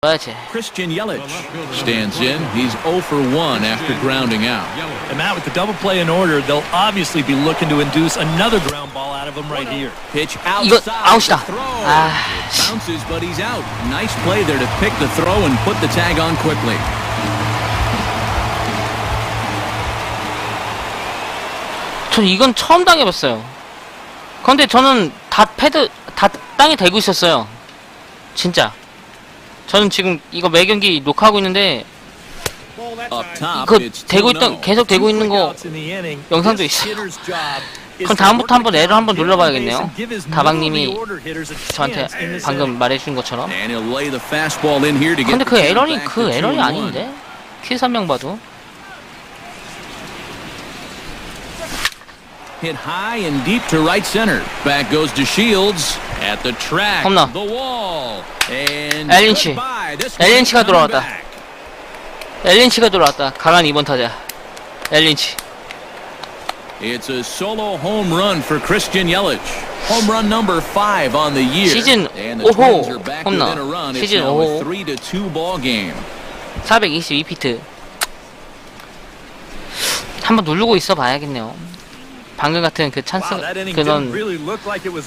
봐야지. Christian Yelich. Stands in. He's 0 for 1 after grounding out. And Matt, with the double play in order, they'll obviously be looking to induce another ground ball out of him right here. Pitch 이거 outside. 아웃이다. the throw. 아, Bounces, but he's out. Nice play there to pick the throw and put the tag on quickly. 전 이건 처음 당해봤어요. 근데 저는 다 패드 다 땅에 대고 있었어요. 진짜. 저는 지금 이거 매 경기 녹화하고 있는데 그 대고 2-0. 있던 계속 대고 있는 거. 영상도 있어요. 그럼 다음부터 한번 애를 한번 눌러봐야겠네요. 다방님이 저한테 방금. 말해준 것처럼. 근데 그 에런이 그 에런이 2-1. 아닌데 킬 3명 봐도 Hit high and deep to right center. Back goes to Shields at the track. 홈런. The wall. And 엘린치. goodbye. This 엘린치가 one's coming 돌아왔다. back. 엘린치가 들어왔다. 강한 2번 타자. 엘린치. It's a solo home run for Christian Yelich. Home run number five on the year. 시즌 and the 5호 Twins are back 홈런. within a run. It's 시즌 now a 5호. 3 to 2 ball game. 422피트. 한번 누르고 있어 봐야겠네요. 방금 같은 그 찬스 Wow, that inning 그런 didn't really look like it was